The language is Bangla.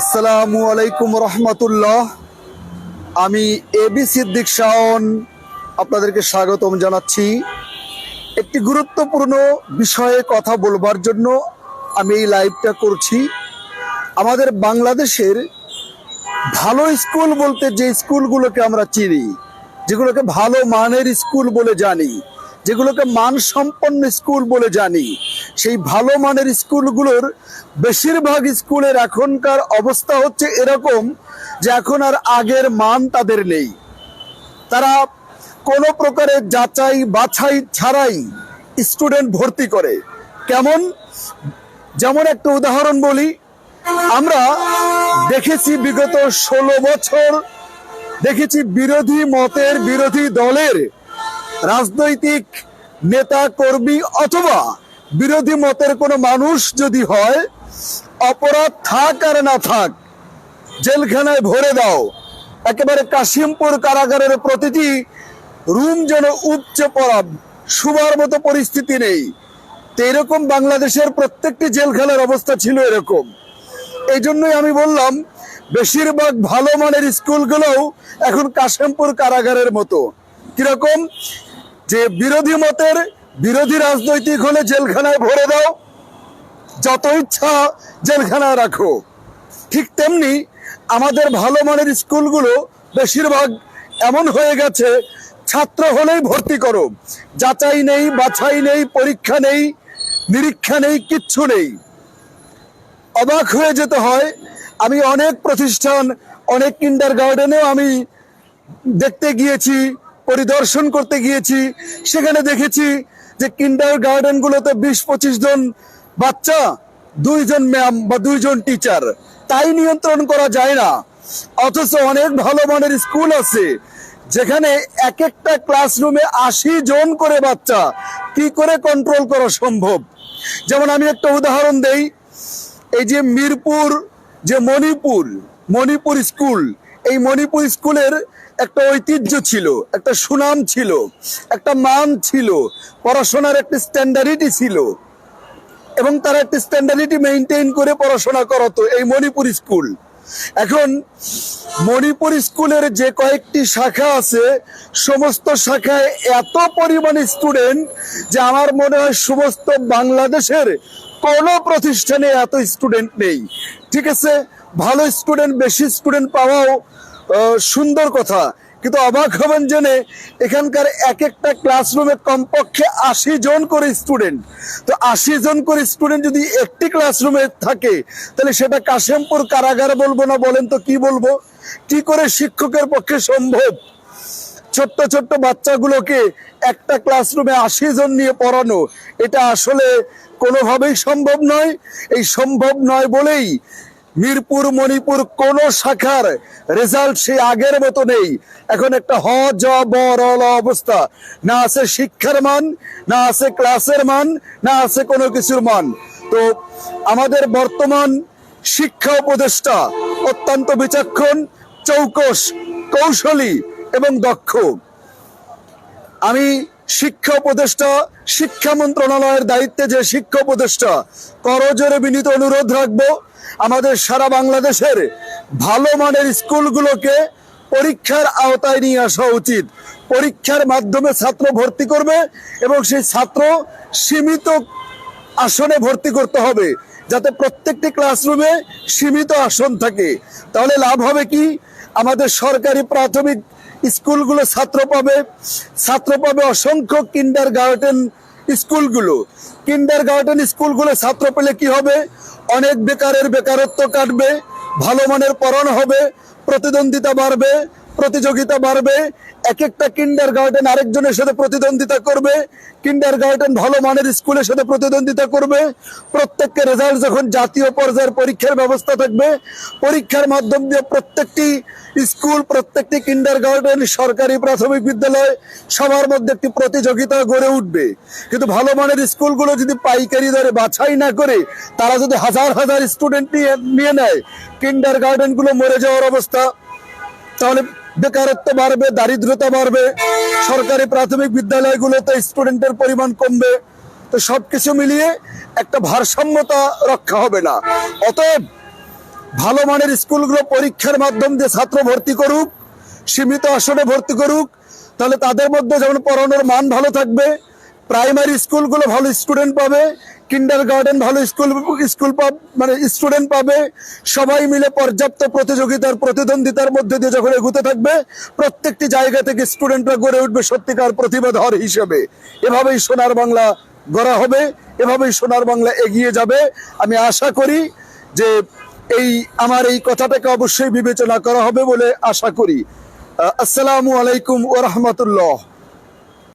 আসসালামু আলাইকুম রহমতুল্লাহ। আমি এবি সিদ্দিক শাওন, আপনাদেরকে স্বাগতম জানাচ্ছি। একটি গুরুত্বপূর্ণ বিষয়ে কথা বলবার জন্য আমি এই লাইভটা করছি। আমাদের বাংলাদেশের ভালো স্কুল বলতে যে স্কুলগুলোকে আমরা চিনি, যেগুলোকে ভালো মানের স্কুল বলে জানি যেগুলোকে মানসম্পন্ন স্কুল বলে জানি। সেই ভালো মানের স্কুলগুলোর বেশিরভাগ স্কুলের এখনকার অবস্থা হচ্ছে এরকম যে এখন আর আগের মান তাদের নেই। তারা কোনো প্রকারের যাচাই বাছাই ছাড়াই স্টুডেন্ট ভর্তি করে। কেমন? যেমন একটা উদাহরণ বলি, আমরা দেখেছি বিগত ষোলো বছর, দেখেছি বিরোধী মতের বিরোধী দলের রাজনৈতিক নেতা, কর্মী অথবা বিরোধী মতের কোনো মানুষ যদি হয়, অপরাধ থাক আর না থাক, জেলখানায় ভরে দাও। একেবারে কাশিমপুর কারাগারের প্রতিটি রুম যেন উপচে পড়া, শুবার মতো পরিস্থিতি নেই। এরকম বাংলাদেশের প্রত্যেকটি জেলখানার অবস্থা ছিল এরকম। এই জন্যই আমি বললাম, বেশিরভাগ ভালো মানের স্কুলগুলোও এখন কাশিমপুর কারাগারের মতো। কীরকম? যে বিরোধী মতের বিরোধী রাজনৈতিক হলে জেলখানায় ভরে দাও। যত ইচ্ছা জেলখানায় রাখো। ঠিক তেমনি আমাদের ভালো মানের স্কুলগুলো বেশিরভাগ এমন হয়ে গেছে, ছাত্র হলেই ভর্তি করো। যাচাই নেই, বাছাই নেই, পরীক্ষা নেই, নিরীক্ষা নেই, কিচ্ছু নেই। অবাক হয়ে যেতে হয়, আমি অনেক প্রতিষ্ঠান, অনেক কিন্ডার গার্ডেনেও আমি দেখতে গিয়েছি পরিদর্শন করতে গিয়েছি। সেখানে দেখেছি যে কিন্ডার গার্ডেন গুলোতে বিশ পঁচিশ জন বাচ্চা, দুইজন ম্যাম বা দুইজন টিচার। তাই নিয়ন্ত্রণ করা যায় না। অথচ অনেক ভালো মানের স্কুল আছে, যেখানে এক একটা ক্লাসরুমে আশি জন করে বাচ্চা কি করে কন্ট্রোল করা সম্ভব? যেমন আমি একটা উদাহরণ দেই, এই যে মিরপুর, যে মণিপুর মণিপুর স্কুল এই মণিপুর স্কুলের একটা ঐতিহ্য ছিল, একটা সুনাম ছিল, একটা মান ছিল, পড়াশোনার একটা স্ট্যান্ডার্ডিটি ছিল এবং তারা একটা স্ট্যান্ডার্ডিটি মেনটেন করে পড়াশোনা করাতো এই মণিপুর স্কুল। এখন মণিপুর স্কুলের যে কয়েকটি শাখা আছে, সমস্ত শাখায় এত পরিমাণে স্টুডেন্ট যে আমার মনে হয় সমস্ত বাংলাদেশের কোনো প্রতিষ্ঠানে এত স্টুডেন্ট নেই। ঠিক আছে? ভালো স্টুডেন্ট বেশি স্টুডেন্ট পাওয়াও সুন্দর কথা। কিন্তু অবাক হবেন জেনে এখানকার এক একটা ক্লাসরুমে কমপক্ষে আশি জন করে স্টুডেন্ট তো আশি জন করে স্টুডেন্ট যদি একটি ক্লাসরুমে থাকে, তাহলে সেটা কাশেমপুর কারাগার বলব না, বলেন তো কি বলব? কি করে শিক্ষকের পক্ষে সম্ভব? ছোট্ট ছোট্ট বাচ্চাগুলোকে একটা ক্লাসরুমে আশি জন নিয়ে পড়ানো, এটা আসলে কোনোভাবেই সম্ভব নয়। এই সম্ভব নয় বলেই মিরপুর, মণিপুর কোন শাখার রেজাল্ট সেই আগের মতো নেই। এখন একটা হ, জ, ব, র অবস্থা। না আছে শিক্ষার মান, না আছে ক্লাসের মান, না আছে কোনো কিছুর মান। তো আমাদের বর্তমান শিক্ষা উপদেষ্টা অত্যন্ত বিচক্ষণ, চৌকস, কৌশলী এবং দক্ষ। আমি শিক্ষা উপদেষ্টা, শিক্ষা মন্ত্রণালয়ের দায়িত্বে যে শিক্ষা উপদেষ্টা, করজোরে বিনীত অনুরোধ রাখব, আমাদের সারা বাংলাদেশের ভালো মানের স্কুলগুলোকে পরীক্ষার আওতায় নিয়ে আসা উচিত। পরীক্ষার মাধ্যমে ছাত্র ভর্তি করবে এবং সেই ছাত্র সীমিত আসনে ভর্তি করতে হবে, যাতে প্রত্যেকটি ক্লাসরুমে সীমিত আসন থাকে। তাহলে লাভ হবে কি? আমাদের সরকারি প্রাথমিক স্কুলগুলো ছাত্র পাবে ছাত্র পাবে অসংখ্য কিন্ডার গার্ডেন স্কুলগুলো। কিন্ডার গার্ডেন স্কুলগুলো ছাত্র পেলে কি হবে? অনেক বেকারের বেকারত্ব কাটবে, ভালো মানের পড়ানো হবে, প্রতিদ্বন্দ্বিতা বাড়বে প্রতিযোগিতা বাড়বে এক একটা কিন্ডার গার্ডেন আরেকজনের সাথে প্রতিদ্বন্দ্বিতা করবে কিন্ডার গার্ডেন ভালো মানের স্কুলের সাথে প্রতিদ্বন্দ্বিতা করবে, প্রত্যেককে রেজাল্ট যখন জাতীয় পর্যায়ের পরীক্ষার ব্যবস্থা থাকবে, পরীক্ষার মাধ্যম দিয়ে প্রত্যেকটি স্কুল প্রত্যেকটি কিন্ডার গার্ডেন সরকারি প্রাথমিক বিদ্যালয় সবার মধ্যে একটি প্রতিযোগিতা গড়ে উঠবে। কিন্তু ভালো মানের স্কুলগুলো যদি পাইকারি দরে বাছাই না করে, তারা যদি হাজার হাজার স্টুডেন্ট নিয়ে নিয়ে নেয় কিন্ডার গার্ডেনগুলো মরে যাওয়ার অবস্থা, তাহলে বেকারত্ব বাড়বে, দারিদ্রতা বাড়বে, সরকারি প্রাথমিক বিদ্যালয়গুলোতে স্টুডেন্টের পরিমাণ কমবে। তো সবকিছু মিলিয়ে একটা ভারসাম্যতা রক্ষা হবে না। অতএব ভালো মানের স্কুলগুলো পরীক্ষার মাধ্যম দিয়ে ছাত্র ভর্তি করুক, সীমিত আসনে ভর্তি করুক, তাহলে তাদের মধ্যে যেমন পড়ানোর মান ভালো থাকবে প্রাইমারি স্কুলগুলো ভালো স্টুডেন্ট পাবে কিন্ডার গার্ডেন ভালো স্কুল স্কুল মানে স্টুডেন্ট পাবে। সবাই মিলে পর্যাপ্ত প্রতিযোগিতার, প্রতিদ্বন্দ্বিতার মধ্যে দিয়ে যখন এগুতে থাকবে, প্রত্যেকটি জায়গা থেকে স্টুডেন্টরা গড়ে উঠবে সত্যিকার প্রতিভাধর হিসেবে। এভাবেই সোনার বাংলা গড়া হবে, এভাবেই সোনার বাংলা এগিয়ে যাবে। আমি আশা করি যে এই, আমার এই কথাটাকে অবশ্যই বিবেচনা করা হবে বলে আশা করি। আসসালামু আলাইকুম ও রহমতুল্লাহ।